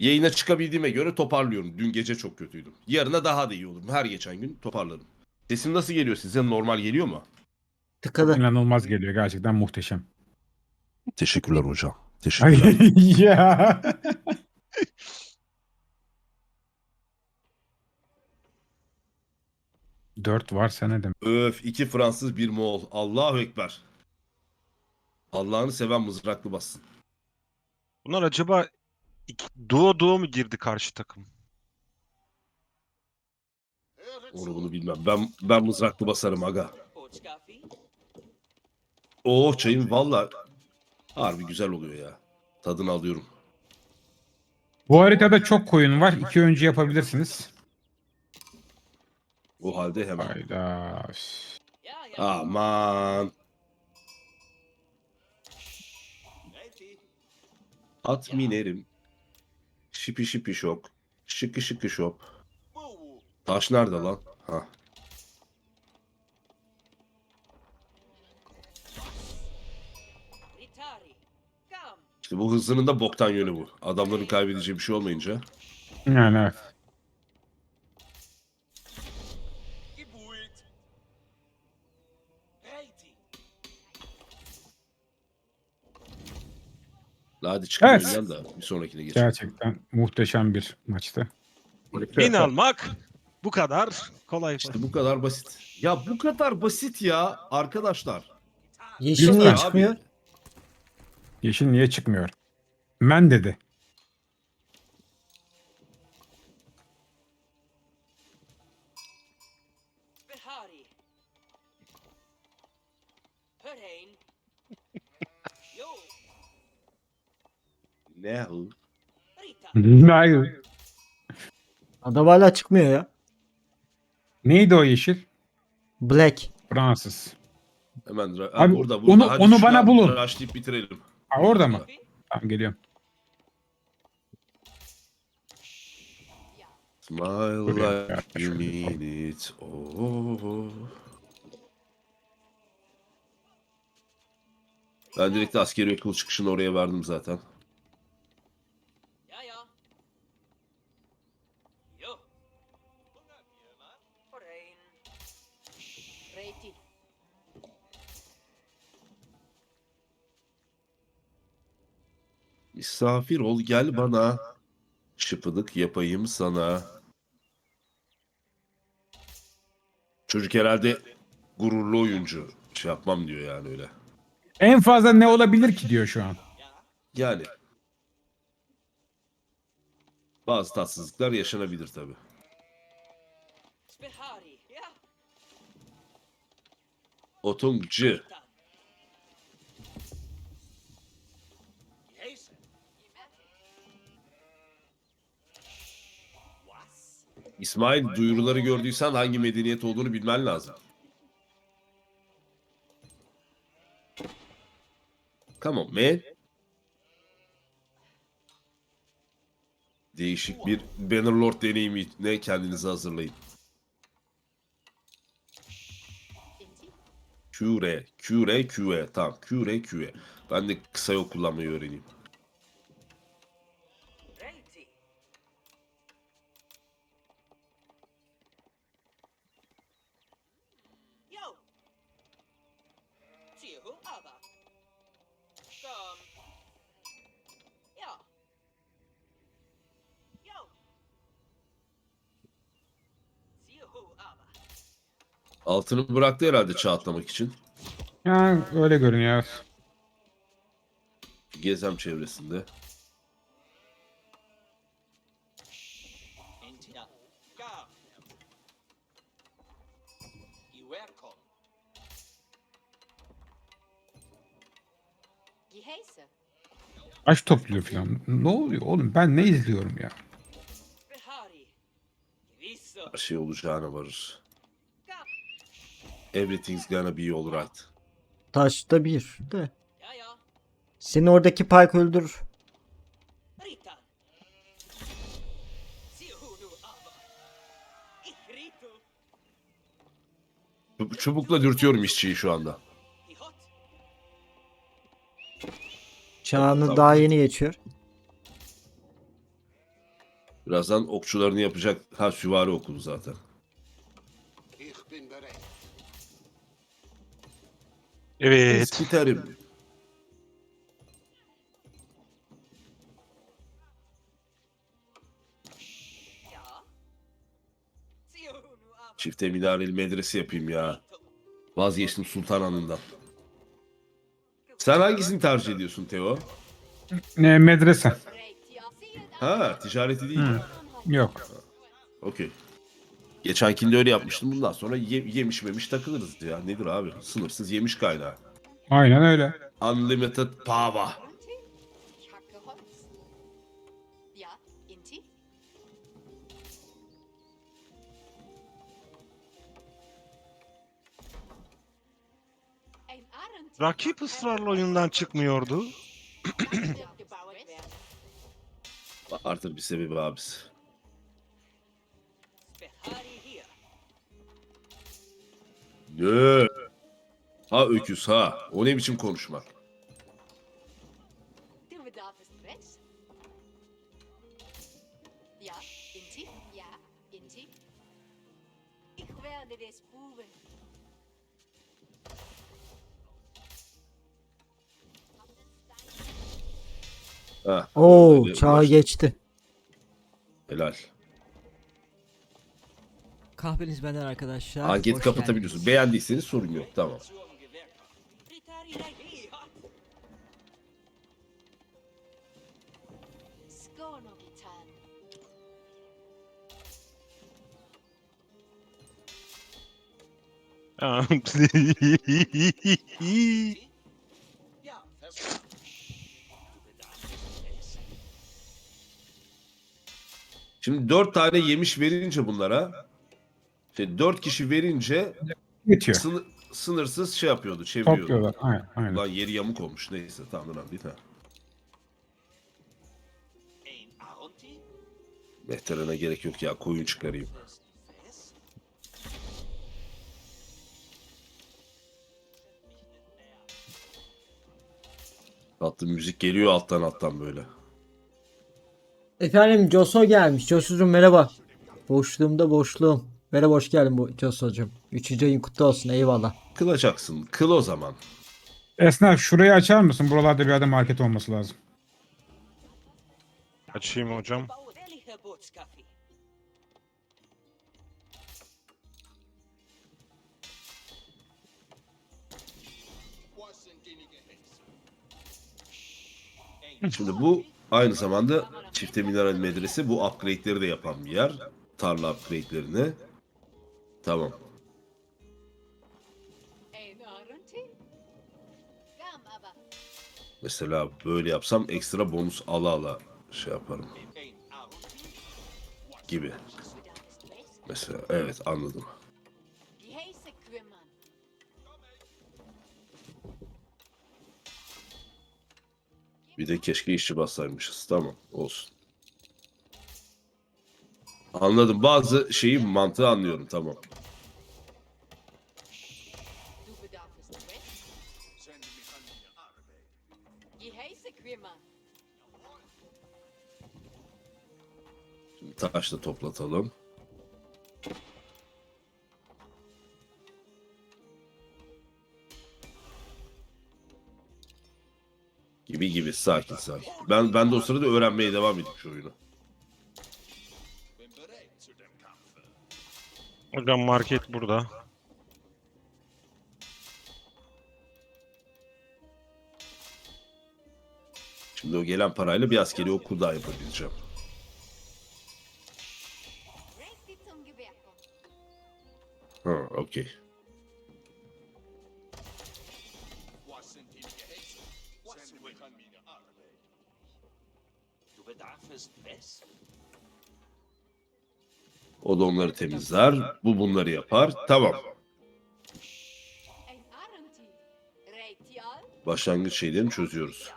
Yayına çıkabildiğime göre toparlıyorum. Dün gece çok kötüydüm. Yarına daha da iyi olurum. Her geçen gün toparlarım. Sesim nasıl geliyor size? Normal geliyor mu? Tıkalı. İnanılmaz geliyor gerçekten muhteşem. Teşekkürler hocam. Ay ya. Dört varsa ne demek? Öf iki Fransız bir Moğol. Allahu Ekber. Allah'ını seven mızraklı bassın. Bunlar acaba duo duo mu girdi karşı takım? Onu bunu bilmem. Ben ben mızraklı basarım aga. Oo çayım valla harbi güzel oluyor ya. Tadını alıyorum. Bu haritada çok koyun var. İki önce yapabilirsiniz. O halde hemen. Hayda. Aman. At minerim. Şipi şipi şok. Şıkı şıkı şop. Taş nerede lan? Ha. İşte bu hızının da boktan yönü bu. Adamların kaybedeceği bir şey olmayınca. Yani evet. Hadi çıkın Evet. oyundan da bir sonrakine geçelim. Gerçekten muhteşem bir maçtı. Bin almak bu kadar kolay. İşte bu kadar basit. Ya bu kadar basit ya arkadaşlar. Yeşil Yok niye abi. çıkmıyor? Yeşil niye çıkmıyor? Men dedi. Rita. Hayır. Adam hala çıkmıyor ya. Neydi o yeşil? Black. Fransız. Hemen ra- Abi, burada, burada. onu- Hadi onu bana bulun. Rushlayıp bitirelim. Ha, orada mı? Tamam geliyorum. Smile Buraya like you mean it. Oh. Ben direkt askeri okul çıkışını oraya verdim zaten. Misafir ol gel bana. Şıpıdık yapayım sana. Çocuk herhalde gururlu oyuncu. Şey yapmam diyor yani öyle. En fazla ne olabilir ki diyor şu an. Yani. Bazı tatsızlıklar yaşanabilir tabi. Behari. İsmail duyuruları gördüysen hangi medeniyet olduğunu bilmen lazım. Come on man. Değişik bir Bannerlord deneyimi ne kendinizi hazırlayın. Küre, küre, küre. Tamam, küre, küre. Ben de kısa yol kullanmayı öğreneyim. Altını bıraktı herhalde çağ atlamak için. Ya öyle görünüyor. Gezem çevresinde. Aç topluyor falan. Ne oluyor oğlum? Ben ne izliyorum ya? Her şey olacağına varır. Everything's gonna be alright. Taşta bir de. Seni oradaki park. Çub- Çubukla dürtüyorum işçiyi şu anda. Çağını Tamam. daha yeni geçiyor. Birazdan okçularını yapacak. Ha süvari okulu zaten. Evet. Aber. Çifte minareli medrese yapayım ya. Vazgeçtim Sultan Hanı'ndan. Sen hangisini tercih ediyorsun Teo? Ne medrese? Ha ticareti değil. Hı. Yok. Okey. Geçenkinde öyle yapmıştım. Bundan sonra ye- yemiş memiş takılırız ya. Nedir abi? Sınırsız yemiş kaynağı. Aynen öyle. Unlimited power. Rakip ısrarla oyundan çıkmıyordu. Artık bir sebebi abisi. Ne? Ha öküz ha. O ne biçim Buben. Ha. Oo uğraş. geçti. Helal. Kahveniz benden arkadaşlar. Anketi Hoş kapatabiliyorsun. geldiniz. Beğendiyseniz sorun yok. Tamam. Şimdi dört tane yemiş verince bunlara şey, dört kişi verince Geçiyor. sını- sınırsız şey yapıyordu, çeviriyordu. Topluyorlar. Aynen. aynen. Lan yeri yamuk olmuş. Neyse tamam önemli değil ha. Ein? Mehterene gerek yok ya. Koyun çıkarayım. West? Tatlı müzik geliyor alttan alttan böyle. Efendim Joso gelmiş. Joso'cum merhaba. Boşluğumda boşluğum. Merhaba hoş geldin bu Joso'cum. Üçüncü ayın kutlu olsun eyvallah. Kılacaksın. Kıl o zaman. Esnaf şurayı açar mısın? Buralarda bir yerde market olması lazım. Açayım hocam. Şimdi bu aynı zamanda çifte mineral medrese bu upgrade'leri de yapan bir yer. Tarla upgrade'lerini. Tamam. Mesela böyle yapsam ekstra bonus ala ala şey yaparım gibi. Mesela evet anladım. Bir de keşke işçi bassaymışız. Tamam olsun. Anladım. Bazı şeyi mantığı anlıyorum. Tamam. Şimdi taş da toplatalım. Gibi gibi sakin sakin. Ben ben de o sırada öğrenmeye devam şu oyunu. Hocam market burada. Şimdi o gelen parayla bir askeri okul daha yapabileceğim. Ha, okey. Du Bedarf West. O da onları temizler. Bu bunları yapar. Tamam. Başlangıç şeylerini çözüyoruz.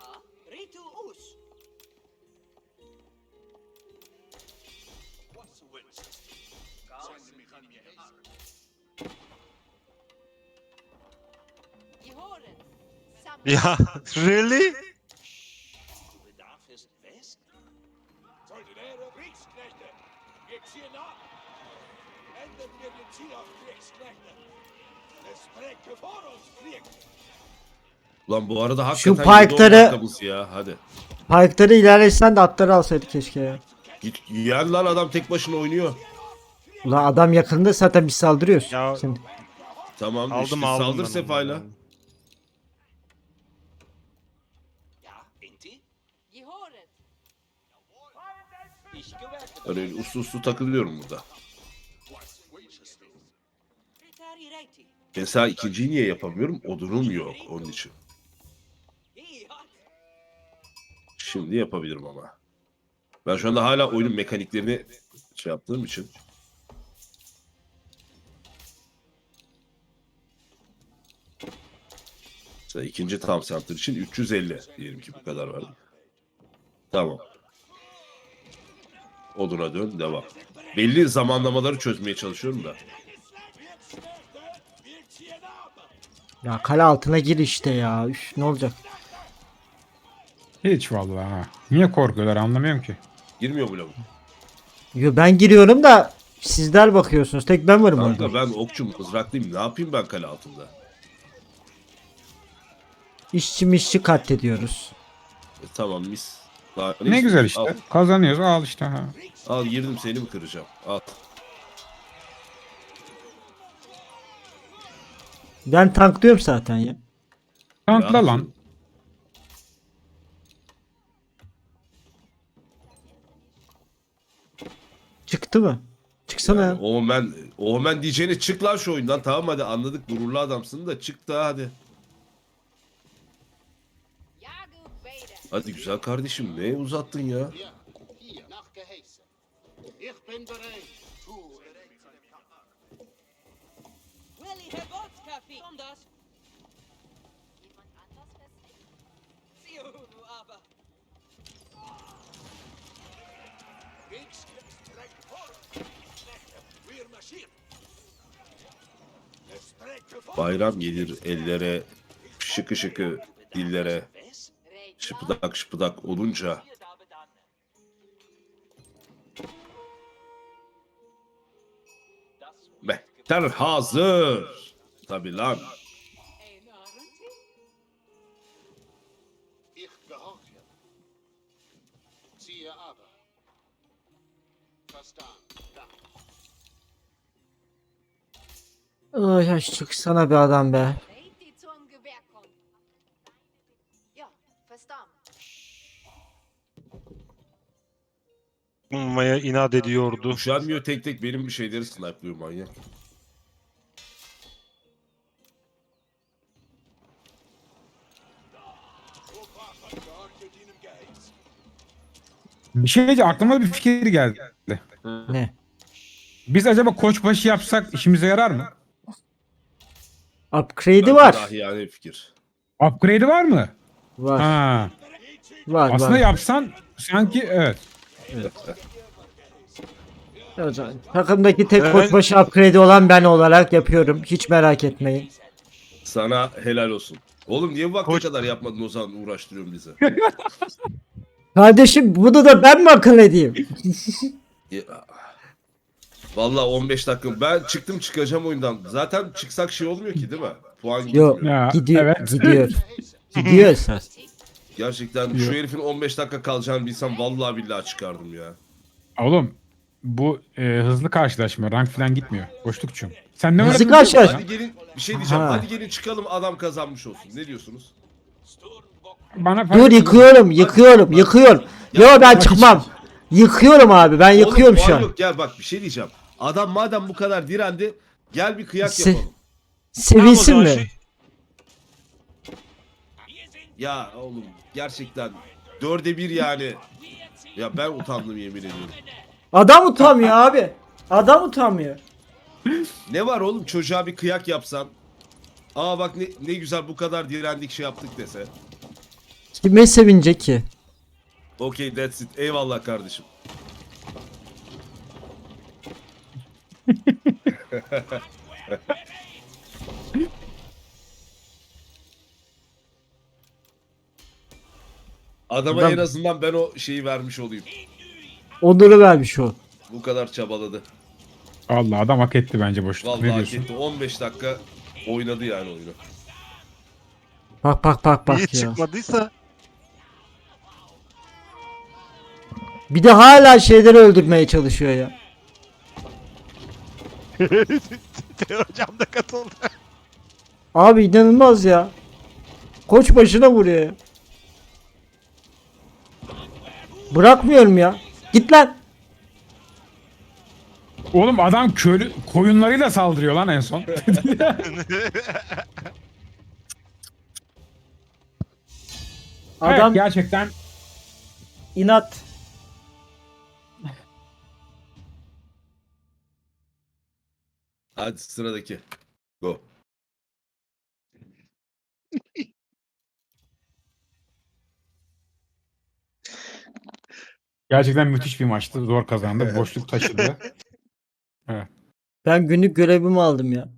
Ya really? Uns, Krieg! Ulan bu arada hakikaten on parkları- dakikamız ya hadi. Parkları ilerlesen de atları alsaydı keşke ya. Git yen lan adam tek başına oynuyor. Ulan adam yakında zaten biz saldırıyoruz. Ya- Şimdi. Tamam Aldım işte aldım. saldır ben sefayla. onu. Gewerke Öyle uslu uslu takılıyorum burada. Mesela ikinciyi niye yapamıyorum? Odunum yok onun için. Şimdi yapabilirim ama. Ben şu anda hala oyunun mekaniklerini şey yaptığım için. Mesela ikinci tam center için 350 diyelim ki bu kadar verdim. Tamam. Oduna dön devam. Belli zamanlamaları çözmeye çalışıyorum da. Ya kale altına gir işte ya. Üf, ne olacak? Hiç vallahi ha. Niye korkuyorlar anlamıyorum ki. Girmiyor bu lavuk. Yo, ben giriyorum da sizler bakıyorsunuz. Tek ben varım orada. Kanka ben okçu mızraklıyım. Ne yapayım ben kale altında? İşçi mişçi katlediyoruz. E, tamam mis. Daha Ne güzel işte. Kazanıyoruz al işte ha. Al, al girdim seni mi kıracağım? Al. Ben tanklıyorum zaten ya. Tankla lan. Çıktı mı? Çıksana Yani ya. Omen, Omen diyeceğine çık lan şu oyundan. Tamam hadi anladık gururlu adamsın da çık da hadi. Hadi güzel kardeşim ne uzattın ya? Ich bin bereit. Herbolzkaffee! Komm das! Jemand anders festlegen? Du aber! Vor uns! Kriegsknechte! Wir marschieren! Bayram gelir ellere, şıkı şıkı dillere, şıpıdak şıpıdak olunca mehter hazır. Tabi lan. Ich gehorche. Siehe aber. Verstanden. Da. Ay, ay çıksana be adam be. Bulmaya inat ediyordu. Üşenmiyor tek tek benim bir şeyleri snipe'lıyor manyak. Bir şey diyeceğim, aklıma bir fikir geldi. Ne? Biz acaba koçbaşı yapsak işimize yarar mı? Upgrade'i var. Yani fikir. Upgrade'i var mı? Var. Ha. Var Aslında var. yapsan sanki evet. Hocam, Takımdaki tek Evet. koçbaşı upgrade'i olan ben olarak yapıyorum. Hiç merak etmeyin. Sana helal olsun. Oğlum niye bu vakte Koç- kadar yapmadın o zaman uğraştırıyorsun bizi? Kardeşim bunu da ben mi akıl edeyim? Vallahi 15 dakika. Ben çıktım çıkacağım oyundan. Zaten çıksak şey olmuyor ki değil mi? Puan Yok. gitmiyor. Ya, Gidiyor. evet. Gidiyor. Gidiyor esas. Gerçekten şu herifin 15 dakika kalacağını bilsem vallahi billahi çıkardım ya. Oğlum bu e, hızlı karşılaşma rank falan gitmiyor. Boşlukçum. Sen ne Hızlı öğrendin karşılaş-? Hadi gelin bir şey diyeceğim. Ha. Hadi gelin çıkalım adam kazanmış olsun. Ne diyorsunuz? Bana Dur yıkıyorum, yıkıyorum, yıkıyorum. Yo ben çıkmam. Yıkıyorum abi. Ben yıkıyorum Oğlum, şu an. Yok gel bak bir şey diyeceğim. Adam madem bu kadar direndi gel bir kıyak Se- yapalım. Sevinsin Tamam o mi? zaman şey- Ya oğlum gerçekten dörde bir yani. Ya ben utandım yemin ediyorum. Adam utanmıyor abi. Adam utanmıyor. Ne var oğlum çocuğa bir kıyak yapsan. Aa bak ne, ne güzel bu kadar direndik şey yaptık dese. Kime sevinecek ki? Okey that's it. Eyvallah kardeşim. Adama Adam- en azından ben o şeyi vermiş olayım. onuru vermiş o. Bu kadar çabaladı. Allah adam hak etti bence boşluk. Vallahi ne hak diyorsun? etti. 15 dakika oynadı yani oyunu. Bak bak bak Niye bak ya. çıkmadıysa Bir de hala şeyleri öldürmeye çalışıyor ya. hocam da katıldı. Abi inanılmaz ya. Koç başına vuruyor ya. Bırakmıyorum ya. Git lan. Oğlum adam köylü koyunlarıyla saldırıyor lan en son. Adam Evet, gerçekten inat. Hadi sıradaki. Go. gerçekten müthiş bir maçtı. Zor kazandı. Boşluk taşıdı. Ben günlük görevimi aldım ya.